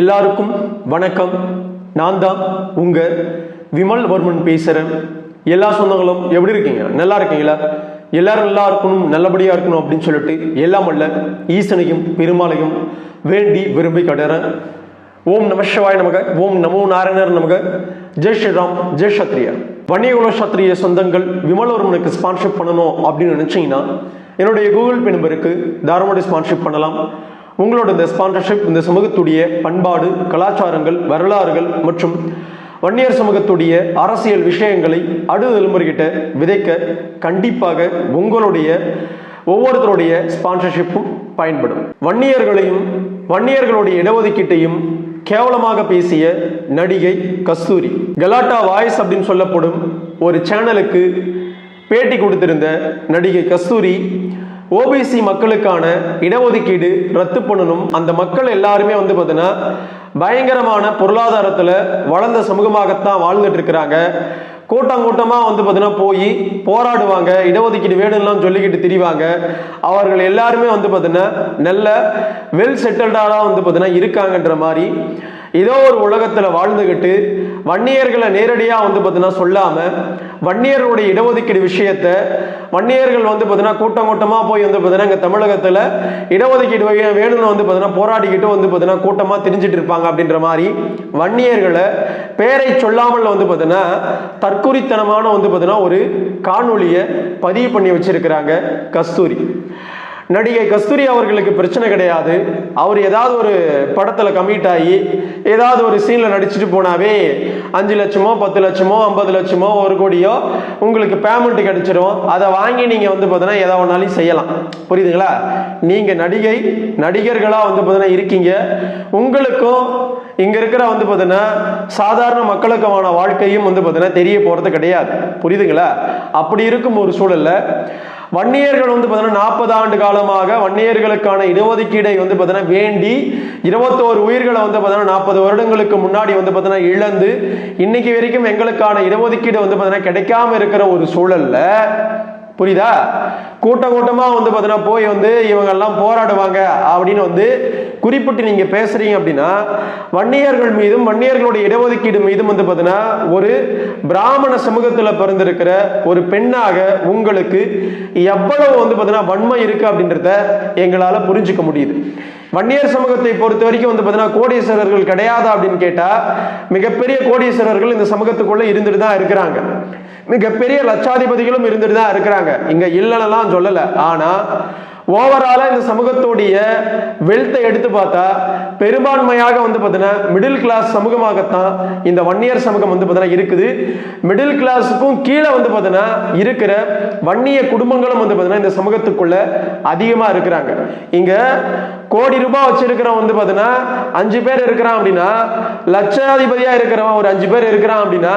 எல்லாருக்கும் வணக்கம். நான் தான் உங்க விமல் வர்மன் பேசுகிறேன் எல்லா சொந்தங்களும் எப்படி இருக்கீங்க? நல்லா இருக்கீங்களா? எல்லாரும் நல்லா இருக்கணும் நல்லபடியா இருக்கணும் அப்படின்னு சொல்லிட்டு எல்லாம் அல்ல ஈசனையும் பெருமாளையும் வேண்டி விரும்பி கட்டுறேன் ஓம் நம சிவாய நமக ஓம் நமோ நாராயணர் நமக. ஜெய் ஸ்ரீராம் ஜெய் சத்ரியா உலக சத்ரிய சொந்தங்கள் விமலவர்மனுக்கு ஸ்பான்ஷிப் பண்ணணும் அப்படின்னு நினைச்சீங்கன்னா என்னுடைய கூகுள் பே நம்பருக்கு தாராளமாக ஸ்பான்ஷிப் பண்ணலாம். உங்களோட இந்த ஸ்பான்சர்ஷிப் இந்த சமூகத்துடைய பண்பாடு கலாச்சாரங்கள் வரலாறுகள் மற்றும் வன்னியர் சமூகத்துடைய அரசியல் விஷயங்களை அடுத்த தலைமுறைகிட்ட விதைக்க கண்டிப்பாக உங்களுடைய ஒவ்வொருத்தருடைய ஸ்பான்சர்ஷிப்பும் பயன்படும். வன்னியர்களையும் வன்னியர்களுடைய இடஒதுக்கீட்டையும் கேவலமாக பேசிய நடிகை கஸ்தூரி. கலாட்டா வாய்ஸ் அப்படின்னு சொல்லப்படும் ஒரு சேனலுக்கு பேட்டி கொடுத்திருந்த நடிகை கஸ்தூரி ஓபிசி மக்களுக்கான இடஒதுக்கீடு ரத்து பண்ணணும். அந்த மக்கள் எல்லாருமே வந்து பார்த்தீங்கன்னா பயங்கரமான பொருளாதாரத்தில் வளர்ந்த சமூகமாகத்தான் வாழ்ந்துட்டு இருக்கிறாங்க. கூட்டம் கூட்டமாக வந்து பார்த்தீங்கன்னா போய் போராடுவாங்க. இடஒதுக்கீடு வேணும்லாம் சொல்லிக்கிட்டு திரிவாங்க. அவர்கள் எல்லாருமே வந்து பார்த்தீங்கன்னா நல்ல வெல் செட்டில்டாக வந்து பார்த்தீங்கன்னா இருக்காங்கன்ற மாதிரி ஏதோ ஒரு உலகத்தில் வாழ்ந்துக்கிட்டு வன்னியர்களை நேரடியாக வந்து பார்த்தீங்கன்னா சொல்லாமல் வன்னியர்களுடைய இடஒதுக்கீடு விஷயத்த வன்னியர்கள் வந்து பார்த்தீங்கன்னா கூட்டம் கூட்டமாக போய் வந்து பார்த்தீங்கன்னா இங்கே தமிழகத்தில் இடஒதுக்கீடு வேணும்னு வந்து பார்த்தீங்கன்னா போராடிக்கிட்டு வந்து பார்த்தீங்கன்னா கூட்டமாக திரிஞ்சிட்டு இருப்பாங்க அப்படின்ற மாதிரி வன்னியர்களை பேரை சொல்லாமல் வந்து பார்த்தீங்கன்னா தற்குறித்தனமான வந்து பார்த்தீங்கன்னா ஒரு காணொலியை பதிவு பண்ணி வச்சிருக்கிறாங்க கஸ்தூரி. நடிகை கஸ்தூரி அவர்களுக்கு பிரச்சனை கிடையாது. அவர் ஏதாவது ஒரு படத்தில் கமிட் ஆகி ஏதாவது ஒரு சீனில் நடிச்சுட்டு போனாவே அஞ்சு லட்சமோ பத்து லட்சமோ ஐம்பது லட்சமோ ஒரு கோடியோ உங்களுக்கு பேமெண்ட் கிடைச்சிரும். அதை வாங்கி நீங்கள் வந்து பார்த்தீங்கன்னா எதை ஒன்றாலும் செய்யலாம். புரியுதுங்களா? நீங்கள் நடிகை நடிகர்களாக வந்து பார்த்தீங்கன்னா இருக்கீங்க. உங்களுக்கும் இங்கே இருக்கிற வந்து பார்த்தீங்கன்னா சாதாரண மக்களுக்கான வாழ்க்கையும் வந்து பார்த்தீங்கன்னா தெரிய போகிறது கிடையாது. புரியுதுங்களா? அப்படி இருக்கும் ஒரு சூழல்ல வன்னியர்கள் வந்து பார்த்தீங்கன்னா நாற்பது ஆண்டு காலமாக வன்னியர்களுக்கான இடஒதுக்கீடை வந்து பார்த்தீங்கன்னா வேண்டி இருபத்தோரு உயிர்களை வந்து பார்த்தீங்கன்னா நாற்பது வருடங்களுக்கு முன்னாடி வந்து பார்த்தீங்கன்னா இழந்து இன்னைக்கு வரைக்கும் எங்களுக்கான இடஒதுக்கீடு வந்து பார்த்தீங்கன்னா கிடைக்காம இருக்கிற ஒரு சூழல்ல புரியுதா? கூட்டம் கூட்டமாக வந்து பார்த்தீங்கன்னா போய் வந்து இவங்கெல்லாம் போராடுவாங்க அப்படின்னு வந்து குறிப்பிட்டு நீங்கள் பேசுகிறீங்க அப்படின்னா வன்னியர்கள் மீதும் வன்னியர்களுடைய இடஒதுக்கீடு மீதும் வந்து பார்த்தீங்கன்னா ஒரு பிராமண சமூகத்தில் பிறந்திருக்கிற ஒரு பெண்ணாக உங்களுக்கு எவ்வளவு வந்து பார்த்தீங்கன்னா வன்மை இருக்குது அப்படின்றத எங்களால் புரிஞ்சுக்க முடியுது. வன்னியர் சமூகத்தை பொறுத்த வரைக்கும் வந்து பார்த்தீங்கன்னா கோடீஸ்வரர்கள் கிடையாதா அப்படின்னு கேட்டால் மிகப்பெரிய கோடீஸ்வரர்கள் இந்த சமூகத்துக்குள்ளே இருந்துட்டு தான் இருக்கிறாங்க. மிகப்பெரிய லட்சாதிபதிகளும் இருந்துட்டு தான் இருக்கிறாங்க. இங்க இல்லைன்னெல்லாம் சொல்லல. ஆனா ஓவராலாக இந்த சமூகத்துடைய வெல்த்தை எடுத்து பார்த்தா பெரும்பான்மையாக வந்து பார்த்தீங்கன்னா மிடில் கிளாஸ் சமூகமாகத்தான் இந்த வன்னியர் சமூகம் வந்து பார்த்தீங்கன்னா இருக்குது. மிடில் கிளாஸுக்கும் கீழே வந்து பார்த்தீங்கன்னா இருக்கிற வன்னிய குடும்பங்களும் வந்து பார்த்தீங்கன்னா இந்த சமூகத்துக்குள்ள அதிகமாக இருக்கிறாங்க. இங்கே கோடி ரூபாய் வச்சிருக்கிறவன் வந்து பார்த்தீங்கன்னா அஞ்சு பேர் இருக்கிறான் அப்படின்னா லட்சாதிபதியாக இருக்கிறவன் ஒரு அஞ்சு பேர் இருக்கிறான் அப்படின்னா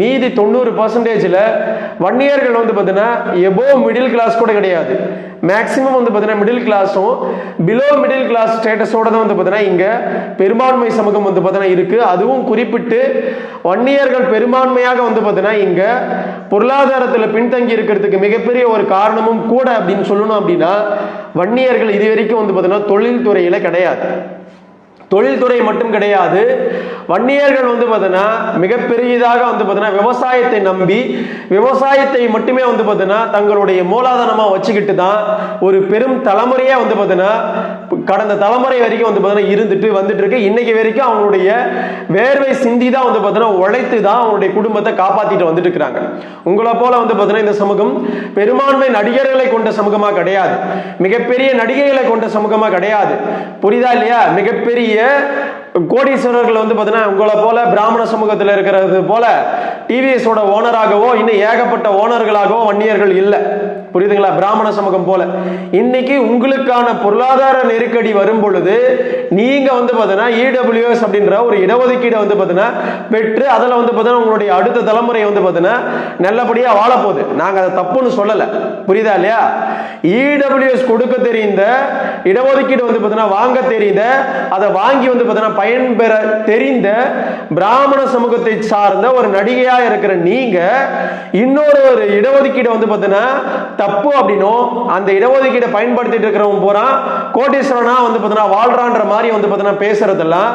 மீதி தொண்ணூறு பர்சன்டேஜில் வன்னியர்கள் வந்து பார்த்தீங்கன்னா எபோ மிடில் கிளாஸ் கூட கிடையாது. மேக்சிமம் வந்து பார்த்தீங்கன்னா மிடில் கிளாஸும் பிலோ மிடில் கிளாஸ் ஸ்டேட்டஸோட தான் வந்து பார்த்தீங்கன்னா இங்கே பெரும்பான்மை சமூகம் வந்து பார்த்தீங்கன்னா இருக்குது அதுவும் குறிப்பிட்டு வன்னியர்கள் பெரும்பான்மையாக வந்து பார்த்தீங்கன்னா இங்கே பொருளாதாரத்தில் பின்தங்கி இருக்கிறதுக்கு மிகப்பெரிய ஒரு காரணமும் கூட அப்படின்னு சொல்லணும் அப்படின்னா வன்னியர்கள் இது வரைக்கும் வந்து பார்த்தீங்கன்னா தொழில்துறையில கிடையாது. தொழில்துறை மட்டும் கிடையாது. வன்னியர்கள் வந்து பார்த்தீங்கன்னா மிகப்பெரியதாக வந்து பார்த்தீங்கன்னா விவசாயத்தை நம்பி விவசாயத்தை மட்டுமே வந்து பார்த்தீங்கன்னா தங்களுடைய மூலாதாரமாக வச்சுக்கிட்டு தான் ஒரு பெரும் தலைமுறையே வந்து பார்த்தீங்கன்னா கடந்த தலைமுறை வரைக்கும் வந்து பார்த்தீங்கன்னா இருந்துட்டு வந்துட்டு இருக்கு. இன்னைக்கு வரைக்கும் அவங்களுடைய வேர்வை சிந்தி தான் வந்து பார்த்தீங்கன்னா உழைத்து தான் அவங்களுடைய குடும்பத்தை காப்பாற்றிட்டு வந்துட்டு இருக்கிறாங்க. உங்களை போல வந்து பார்த்தீங்கன்னா இந்த சமூகம் பெரும்பான்மை நடிகர்களை கொண்ட சமூகமாக கிடையாது. மிகப்பெரிய நடிகைகளை கொண்ட சமூகமாக கிடையாது. புரியுதா இல்லையா? மிகப்பெரிய கோடீஸ்வரர்கள் வந்து பார்த்தீங்கன்னா உங்களை போல பிராமண சமூகத்தில் இருக்கிறது போல டிவிஎஸோட ஓனராகவோ இன்னும் ஏகப்பட்ட ஓனர்களாகவோ வன்னியர்கள் இல்லை. புரியுதுங்களா? பிராமண சமூகம் போல. இன்னைக்கு உங்களுக்கான பொருளாதார நெருக்கடி வரும் பொழுது நீங்க வந்து பார்த்தீங்கன்னா இடபிள்யூஎஸ் அப்படின்ற ஒரு இடஒதுக்கீடை வந்து பார்த்தீங்கன்னா பெற்று அதில் வந்து பார்த்தீங்கன்னா உங்களுடைய அடுத்த தலைமுறை வந்து பார்த்தீங்கன்னா நல்லபடியாக வாழப்போகுது. நாங்கள் அதை தப்புன்னு சொல்லலை. புரியுதா இல்லையா? இடபிள்யூஎஸ் கொடுக்க தெரிந்த இடஒதுக்கீடு வந்து பார்த்தீங்கன்னா வாங்க தெரிந்த அதை வாங்கி வந்து பார்த்தீங்கன்னா பயன்பெற தெரிந்த பிராமண சமூகத்தை சார்ந்த ஒரு நடிகையாக இருக்கிற நீங்க இன்னொரு ஒரு இடஒதுக்கீடு வந்து பார்த்தீங்கன்னா தப்பு அப்படின்னும் அந்த இடஒதுக்கீடை பயன்படுத்திட்டு இருக்கிறவங்க பூரா கோட்டீஸ்வரனா வந்து பார்த்தீங்கன்னா வாழ்றான்ற மாதிரி வந்து பார்த்தீங்கன்னா பேசுறதெல்லாம்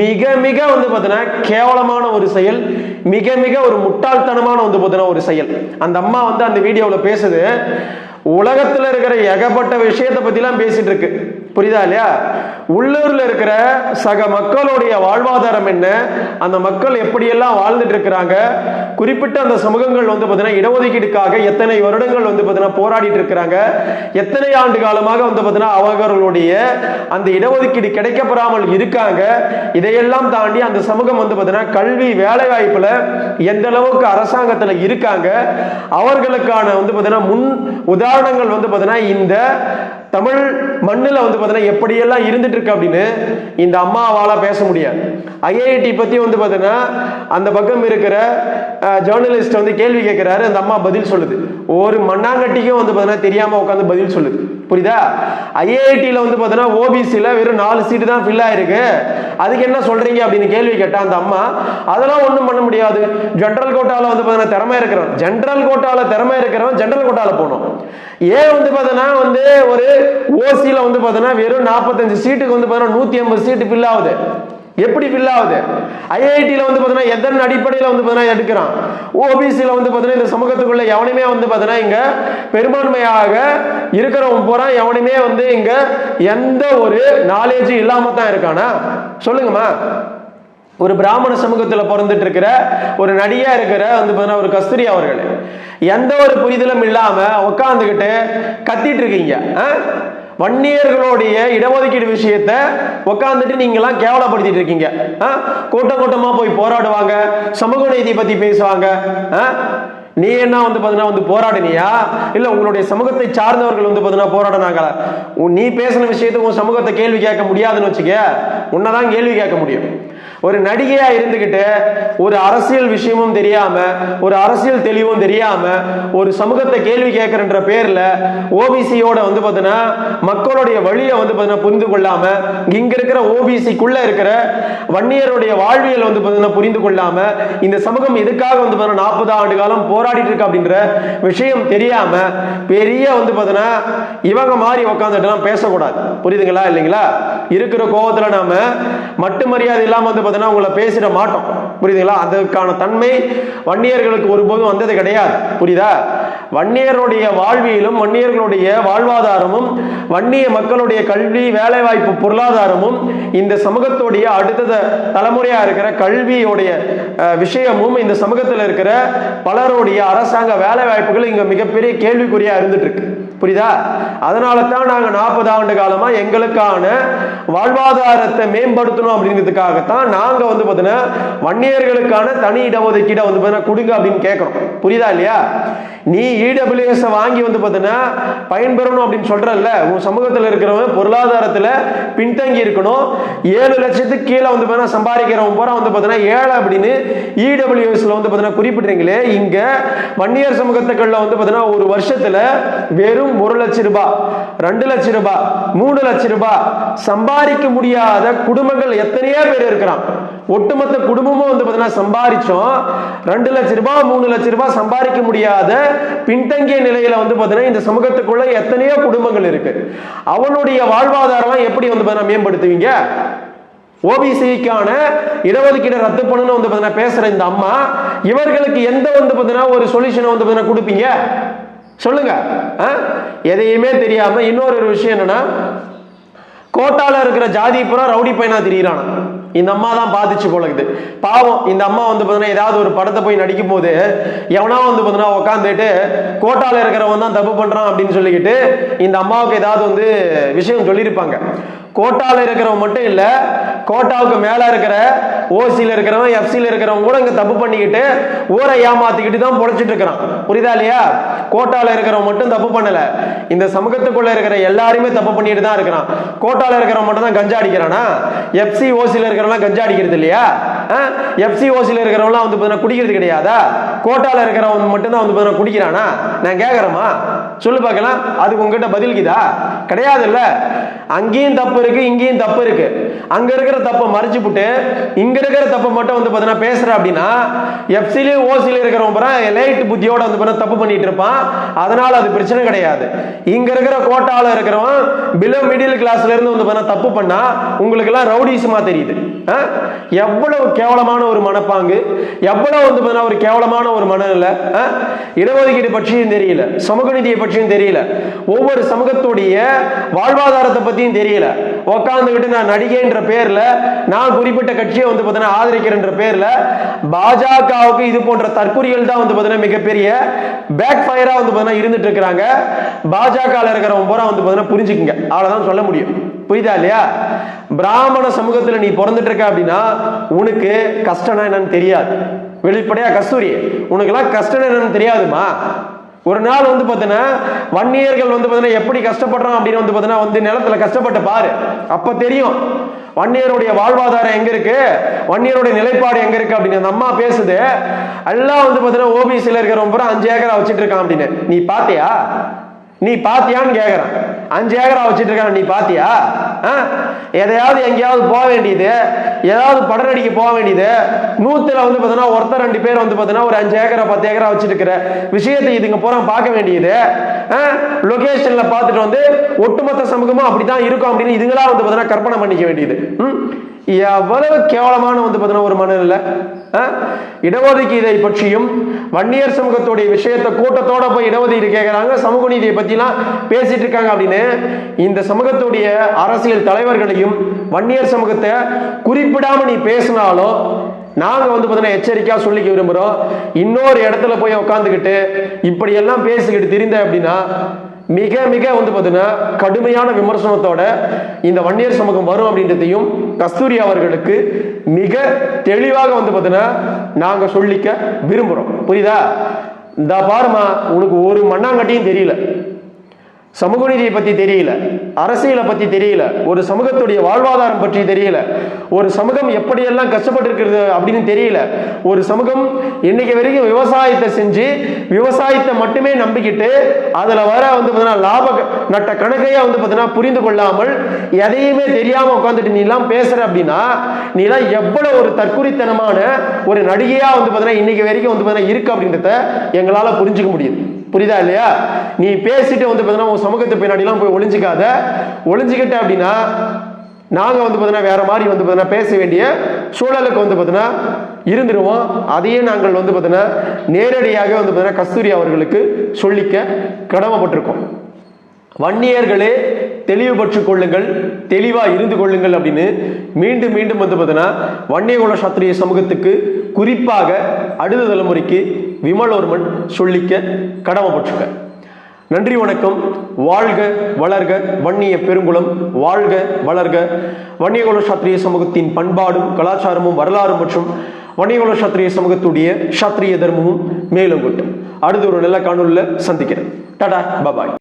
மிக மிக வந்து பார்த்தீங்கன்னா கேவலமான ஒரு செயல் மிக மிக ஒரு முட்டாள்தனமான வந்து பார்த்தீங்கன்னா ஒரு செயல். அந்த அம்மா வந்து அந்த வீடியோவில் பேசுது உலகத்துல இருக்கிற ஏகப்பட்ட விஷயத்தை பத்திலாம் பேசிட்டு இருக்கு புரியுதா இல்லையா? உள்ளூர்ல இருக்கிற சக மக்களுடைய வாழ்வாதாரம் என்ன? அந்த மக்கள் எப்படியெல்லாம் வாழ்ந்துட்டு இருக்கிறாங்க? குறிப்பிட்ட அந்த சமூகங்கள் வந்து பார்த்தீங்கன்னா இடஒதுக்கீடுக்காக எத்தனை வருடங்கள் வந்து பார்த்தீங்கன்னா போராடிட்டு இருக்கிறாங்க. எத்தனை ஆண்டு காலமாக வந்து பார்த்தீங்கன்னா அவர்களுடைய அந்த இடஒதுக்கீடு கிடைக்கப்படாமல் இருக்காங்க. இதையெல்லாம் தாண்டி அந்த சமூகம் வந்து பார்த்தீங்கன்னா கல்வி வேலைவாய்ப்பில் எந்த அளவுக்கு அரசாங்கத்தில் இருக்காங்க. அவர்களுக்கான வந்து பார்த்தீங்கன்னா முன் உதாரணங்கள் வந்து பார்த்தீங்கன்னா இந்த தமிழ் மண்ணில் வந்து பார்த்தீங்கன்னா எப்படியெல்லாம் இருந்துட்டு இருக்கு அப்படின்னு இந்த அம்மாவால் பேச முடியாது. ஐஐடி பற்றி வந்து பார்த்தீங்கன்னா அந்த பக்கம் இருக்கிற ஜேர்னலிஸ்ட் வந்து கேள்வி கேட்கிறாரு அந்த அம்மா பதில் சொல்லுது. ஒரு மண்ணாங்கட்டிக்கும் வந்து பார்த்தீங்கன்னா தெரியாம உட்காந்து பதில் சொல்லுது. புரியுதா? ஐஐடியில் வந்து பார்த்தீங்கன்னா ஓபிசியில் வெறும் நாலு சீட்டு தான் ஃபில் ஆயிருக்கு. அதுக்கு என்ன சொல்றீங்க அப்படின்னு கேள்வி கேட்டா அந்த அம்மா அதெல்லாம் ஒன்றும் பண்ண முடியாது. ஜென்ரல் கோட்டாவில் வந்து பார்த்தீங்கன்னா திறமை இருக்கிறோம் ஜென்ரல் கோட்டாவில் திறமை இருக்கிறவன் ஜென்ரல் கோட்டாவில் போகணும். ஏன் வந்து பார்த்தீங்கன்னா வந்து ஒரு ஓசியில் வந்து பார்த்தீங்கன்னா வெறும் நாற்பத்தஞ்சு சீட்டுக்கு வந்து பார்த்தீங்கன்னா நூற்றி ஐம்பது சீட்டு ஃபில் ஆகுது. எப்படி ஃபில் ஆகுது? ஐஐடியில் வந்து பார்த்தீங்கன்னா எதன் அடிப்படையில் வந்து பார்த்தீங்கன்னா எடுக்கிறான்? ஓபிசியில் வந்து பார்த்தீங்கன்னா இந்த சமூகத்துக்குள்ள எவனுமே வந்து பார்த்தீங்கன்னா இங்கே பெரும்பான்மையாக இருக்கிறவன் போகிறான் எவனுமே வந்து இங்கே எந்த ஒரு நாலேஜும் இல்லாமல் தான் இருக்கானா? சொல்லுங்கம்மா. ஒரு பிராமண சமூகத்தில் பிறந்துட்டு இருக்கிற ஒரு நடிகா இருக்கிற வந்து பார்த்தீங்கன்னா ஒரு கஸ்தூரி அவர்கள். எந்த ஒரு புரிதலும் இல்லாமல் உட்காந்துக்கிட்டு கத்திட்டு இருக்கீங்க. ஆ? வன்னியர்களுடைய இடஒதுக்கீடு விஷயத்த உட்காந்துட்டு நீங்களாம் கேவலப்படுத்திட்டு இருக்கீங்க. ஆ? கூட்டம் கூட்டமா போய் போராடுவாங்க. சமூக நீதி பத்தி பேசுவாங்க. ஆ? நீ என்ன வந்து பார்த்தீங்கன்னா வந்து போராடினியா? இல்ல உங்களுடைய சமூகத்தை சார்ந்தவர்கள் வந்து பார்த்தீங்கன்னா போராடினாங்களா? உன் நீ பேசின விஷயத்த உன் சமூகத்தை கேள்வி கேட்க முடியாதுன்னு வச்சுக்க. உன்னதான் கேள்வி கேட்க முடியும். ஒரு நடிகையா இருந்துகிட்டு ஒரு அரசியல் விஷயமும் தெரியாம ஒரு அரசியல் தெளிவும் தெரியாம ஒரு சமூகத்தை கேள்வி கேட்கறன்ற பேர்ல ஓபிசியோட வந்து பார்த்தீங்கன்னா மக்களுடைய வழியை வந்து பார்த்தீங்கன்னா புரிந்து கொள்ளாம இங்க இருக்கிற ஓபிசிக்குள்ள இருக்கிற வன்னியருடைய வாழ்வியல் வந்து பார்த்தீங்கன்னா புரிந்து கொள்ளாம இந்த சமூகம் எதுக்காக வந்து பார்த்தீங்கன்னா நாற்பது ஆண்டு காலம் போராடிட்டு இருக்கு அப்படின்ற விஷயம் தெரியாம பெரிய வந்து பார்த்தீங்கன்னா இவங்க மாதிரி உட்காந்துட்டு பேசக்கூடாது. புரியுதுங்களா இல்லைங்களா? இருக்கிற கோபத்துல நாம மட்டு மரியாதை இல்லாம வந்து பார்த்தீங்கன்னா உங்களை பேசிட மாட்டோம். புரியுதுங்களா? அதுக்கான தன்மை வன்னியர்களுக்கு ஒருபோதும் வந்தது கிடையாது. புரியுதா? வன்னியருடைய வாழ்வியலும் வன்னியர்களுடைய வாழ்வாதாரமும் வன்னிய மக்களுடைய கல்வி வேலைவாய்ப்பு பொருளாதாரமும் இந்த சமூகத்துடைய அடுத்த தலைமுறையா இருக்கிற கல்வியோடைய அஹ், விஷயமும் இந்த சமூகத்தில் இருக்கிற பலருடைய அரசாங்க வேலை வாய்ப்புகள் இங்க மிகப்பெரிய கேள்விக்குறியா இருந்துட்டு இருக்கு. புரியுதா அதனால தான் நாங்கள் நாற்பது ஆண்டு காலமாக எங்களுக்கான வாழ்வாதாரத்தை மேம்படுத்தணும் அப்படிங்கிறதுக்காகத்தான் நாங்கள் வந்து பார்த்தீங்கன்னா வன்னியர்களுக்கான தனி இடஒதுக்கீடை வந்து பார்த்தீங்கன்னா கொடுங்க அப்படின்னு கேட்குறோம் புரியுதா இல்லையா? நீ இடபிள்யூஎஸ் வாங்கி வந்து பார்த்தீங்கன்னா பயன்பெறணும் அப்படின்னு சொல்கிறல்ல உன் சமூகத்தில் இருக்கிறவன் பொருளாதாரத்தில் பின்தங்கி இருக்கணும். ஏழு லட்சத்துக்கு கீழே வந்து பார்த்தீங்கன்னா சம்பாதிக்கிறவன் பூரா வந்து பார்த்தீங்கன்னா ஏழை அப்படின்னு இடபிள்யூஎஸ்ல வந்து பார்த்தீங்கன்னா குறிப்பிட்றீங்களே. இங்கே வன்னியர் சமூகத்துக்களில் வந்து பார்த்தீங்கன்னா ஒரு வருஷத்தில் வெறும் ஒரு லட்சம் ரூபாய் ரெண்டு லட்சம் ரூபாய் மூணு லட்சம் ரூபாய் சம்பாதிக்க முடியாத குடும்பங்கள் எத்தனையோ பேர் இருக்கிறான் ஒட்டுமொத்த குடும்பமும் வந்து பார்த்தீங்கன்னா சம்பாதிச்சோம். ரெண்டு லட்சம் ரூபாய் மூணு லட்சம் ரூபாய் சம்பாதிக்க முடியாத பின்தங்கிய நிலையில வந்து பார்த்தீங்கன்னா இந்த சமூகத்துக்குள்ள எத்தனையோ குடும்பங்கள் இருக்கு. அவனுடைய வாழ்வாதாரம் எப்படி வந்து பார்த்தீங்கன்னா மேம்படுத்துவீங்க? ஓபிசிக்கான இடஒதுக்கீடு ரத்து பண்ணணும் வந்து பார்த்தீங்கன்னா பேசுற இந்த அம்மா இவர்களுக்கு எந்த வந்து பார்த்தீங்கன்னா ஒரு சொல்யூஷனை வந்து பார்த்தீங்கன்னா கொடுப்பீங்க? சொல்லுங்க. ஆ? எதையுமே தெரியாம இன்னொரு ஒரு விஷயம் என்னன்னா கோட்டால இருக்கிற ஜாதி புறம் ரவுடி பையனா திரியிறானா. இந்த அம்மா தான் பாதிச்சு போல இருக்குது பாவம் இந்த அம்மா வந்து பார்த்தீங்கன்னா ஏதாவது ஒரு படத்தை போய் நடிக்கும் போது எவனா வந்து பார்த்தீங்கன்னா உட்காந்துட்டு கோட்டால இருக்கிறவன் தான் தப்பு பண்றான் அப்படின்னு சொல்லிக்கிட்டு இந்த அம்மாவுக்கு ஏதாவது வந்து விஷயம் சொல்லியிருப்பாங்க. கோட்டால இருக்கிறவங்க மட்டும் இல்ல கோட்டாவுக்கு மேல இருக்கிற ஓசியில் இருக்கிறவன் எஃப்சியில் இருக்கிறவங்க கூட இங்க தப்பு பண்ணிக்கிட்டு ஊரை ஏமாத்திக்கிட்டு தான் பொழைச்சிட்டு இருக்கிறான். புரியுதா இல்லையா? கோட்டால இருக்கிறவன் மட்டும் தப்பு பண்ணல. இந்த சமூகத்துக்குள்ள இருக்கிற எல்லாருமே தப்பு பண்ணிட்டு தான் இருக்கிறான். கோட்டால இருக்கிறவன் மட்டும் தான் கஞ்சா அடிக்கிறானா? எஃப்சி ஓசியில் இருக்கிறவன் கஞ்சா அடிக்கிறது இல்லையா? எஃப்சி ஓசியில் இருக்கிறவங்களாம் வந்து பார்த்தீங்கன்னா குடிக்கிறது கிடையாதா? கோட்டால இருக்கிறவன் மட்டும்தான் வந்து பார்த்தீங்கன்னா குடிக்கிறானா? நான் கேட்குறேம்மா சொல்லு பார்க்கலாம். அதுக்கு உங்ககிட்ட பதில்கிதா கிடையாது இல்ல அங்கேயும் தப்பு இருக்கு இங்கேயும் தப்பு இருக்கு. அங்க இருக்கிற தப்பை மறைச்சு விட்டு இங்க இருக்கிற தப்பை மட்டும் வந்து பார்த்தீங்கன்னா பேசுற அப்படின்னா எஃப்சிலையும் ஓசிலையும் இருக்கிறவன் பூரா லைட் புத்தியோட வந்து பார்த்தீங்கன்னா தப்பு பண்ணிட்டு இருப்பான். அதனால அது பிரச்சனை கிடையாது. இங்க இருக்கிற கோட்டால இருக்கிறவன் பிலோ மிடில் கிளாஸ்ல இருந்து வந்து பார்த்தா தப்பு பண்ணா உங்களுக்கு எல்லாம் ரவுடிசமா தெரியுது. எவ்வளவு கேவலமான ஒரு மனப்பாங்கு எவ்வளவு வந்து பார்த்தீங்கன்னா ஒரு கேவலமான ஒரு மனநிலை இடஒதுக்கீடு பற்றியும் தெரியல சமூக நீதியை பற்றியும் தெரியல. ஒவ்வொரு சமூகத்துடைய வாழ்வாதாரத்தை பத்தியும் தெரியல. உக்காந்துக்கிட்டு நான் நடிகைன்ற பேர்ல நான் குறிப்பிட்ட கட்சியை வந்து பார்த்தீங்கன்னா ஆதரிக்கிறேன்ற பேர்ல பாஜகவுக்கு இது போன்ற தற்குறிகள் தான் வந்து பார்த்தீங்கன்னா மிகப்பெரிய பேக் ஃபயரா வந்து பார்த்தீங்கன்னா இருந்துட்டு இருக்கிறாங்க. பாஜகவில் இருக்கிறவங்க பூரா வந்து பார்த்தீங்கன்னா புரிஞ்சுக்குங்க. அவ்வளோதான் சொல்ல முடியும். புரியுதா இல்லையா? பிராமண சமூகத்தில் நீ பிறந்துட்டு இருக்க அப்படின்னா உனக்கு கஷ்டம்னா என்னன்னு தெரியாது. வெளிப்படையா கஸ்தூரி உனக்கெல்லாம் கஷ்டம் என்னன்னு தெரியாதுமா? ஒரு நாள் வந்து பார்த்தீங்கன்னா வன்னியர்கள் வந்து பார்த்தீங்கன்னா எப்படி கஷ்டப்படுறோம் அப்படின்னு வந்து பார்த்தீங்கன்னா வந்து நிலத்துல கஷ்டப்பட்டு பாரு. அப்போ தெரியும். வன்னியருடைய வாழ்வாதாரம் எங்க இருக்கு? வன்னியருடைய நிலைப்பாடு எங்க இருக்கு அப்படின்னு அந்த அம்மா பேசுது. எல்லாம் வந்து பார்த்தீங்கன்னா ஓபிசியில் இருக்கிறவங்க பூரா அஞ்சு ஏக்கரா வச்சுட்டு இருக்கான் அப்படின்னு. நீ பாத்தியா? நீ பாத்தியான்னு கேட்குறான் அஞ்சு ஏக்கரா வச்சுட்டு இருக்கான். நீ பாத்தியா? எதையாவது எங்கேயாவது போக வேண்டியது. ஏதாவது படம் நடிக்க போக வேண்டியது. நூத்துல வந்து பார்த்தீங்கன்னா ஒருத்தர் ரெண்டு பேர் வந்து பார்த்தீங்கன்னா ஒரு அஞ்சு ஏக்கரா பத்து ஏக்கரா வச்சுட்டு விஷயத்தை இதுங்க பூரா பார்க்க வேண்டியது. லொகேஷன்ல பார்த்துட்டு வந்து ஒட்டுமொத்த சமூகமும் அப்படிதான் இருக்கும் அப்படின்னு இதுங்களா வந்து பார்த்தீங்கன்னா கற்பனை பண்ணிக்க வேண்டியது. ம்? எவ்வளவு கேவலமான வந்து பார்த்தீங்கன்னா ஒரு மனநிலை. ஆ? இடஒதுக்கீதை பற்றியும் வன்னியர் சமூகத்துடைய விஷயத்தை கூட்டத்தோட போய் இடஒதுக்கீடு கேட்குறாங்க சமூக நீதியை பற்றிலாம் பேசிட்டு இருக்காங்க அப்படின்னு. இந்த சமூகத்துடைய அரசியல் தலைவர்களையும் வன்னியர் சமூகத்தை குறிப்பிடாம நீ பேசினாலும் நாங்க வந்து பார்த்தீங்கன்னா எச்சரிக்கையா சொல்லிக்க விரும்புகிறோம் இன்னொரு இடத்துல போய் உட்காந்துக்கிட்டு இப்படி எல்லாம் பேசிக்கிட்டு திரிந்த அப்படின்னா மிக மிக வந்து பார்த்தீங்கன்னா கடுமையான விமர்சனத்தோட இந்த வன்னியர் சமூகம் வரும் அப்படின்றதையும் கஸ்தூரி அவர்களுக்கு மிக தெளிவாக வந்து பார்த்தீங்கன்னா நாங்கள் சொல்லிக்க விரும்புகிறோம் புரியுதா? இந்த பாருமா உனக்கு ஒரு மண்ணாங்கட்டியும் தெரியல. சமூக நீதியை பத்தி தெரியல. அரசியலை பத்தி தெரியல. ஒரு சமூகத்துடைய வாழ்வாதாரம் பற்றி தெரியல. ஒரு சமூகம் எப்படியெல்லாம் கஷ்டப்பட்டு இருக்கிறது அப்படின்னு தெரியல. ஒரு சமூகம் இன்னைக்கு வரைக்கும் விவசாயத்தை செஞ்சு விவசாயத்தை மட்டுமே நம்பிக்கிட்டு அதுல வர வந்து பார்த்தீங்கன்னா லாப நட்ட கணக்கையே வந்து பார்த்தீங்கன்னா புரிந்து கொள்ளாமல் எதையுமே தெரியாம உட்காந்துட்டு நீ எல்லாம் பேசுற அப்படின்னா நீ எல்லாம் எவ்வளவு ஒரு தற்குறித்தனமான ஒரு நடிகையா வந்து பார்த்தீங்கன்னா இன்னைக்கு வரைக்கும் வந்து பார்த்தீங்கன்னா இருக்கு அப்படின்றத எங்களால புரிஞ்சுக்க முடியுது. புரியுதா இல்லையா? நீ பேசிட்டு வந்து பார்த்தீங்கன்னா உன் சமூகத்தை பின்னாடிலாம் போய் ஒளிஞ்சிக்காத. ஒளிஞ்சிக்கிட்ட அப்படின்னா நாங்கள் வந்து பார்த்தீங்கன்னா வேற மாதிரி வந்து பார்த்தீங்கன்னா பேச வேண்டிய சூழலுக்கு வந்து பார்த்தீங்கன்னா இருந்துருவோம். அதையே நாங்கள் வந்து பார்த்தீங்கன்னா நேரடியாக வந்து பார்த்தீங்கன்னா கஸ்தூரி அவர்களுக்கு சொல்லிக்க கடமைப்பட்டிருக்கோம். வன்னியர்களே தெளிவுபற்று கொள்ளுங்கள் தெளிவாக இருந்து கொள்ளுங்கள் அப்படின்னு மீண்டும் மீண்டும் வந்து பார்த்தீங்கன்னா வன்னியகுல சாத்திரிய சமூகத்துக்கு குறிப்பாக அடுத்த தலைமுறைக்கு விமலோர்மன் சொல்லிக்க கடமைப்பட்டிருக்க நன்றி வணக்கம். வாழ்க வளர்க வன்னிய பெருங்குளம். வாழ்க வளர்க. வன்னியகுல சாத்திரிய சமூகத்தின் பண்பாடும் கலாச்சாரமும் வரலாறும் மற்றும் வன்னியகுல சாத்திரிய சமூகத்துடைய சாத்திரிய தர்மமும் மேலும் கொட்டும். அடுத்த ஒரு நல்ல காணொலியில் சந்திக்கிறேன். Tata bye bye.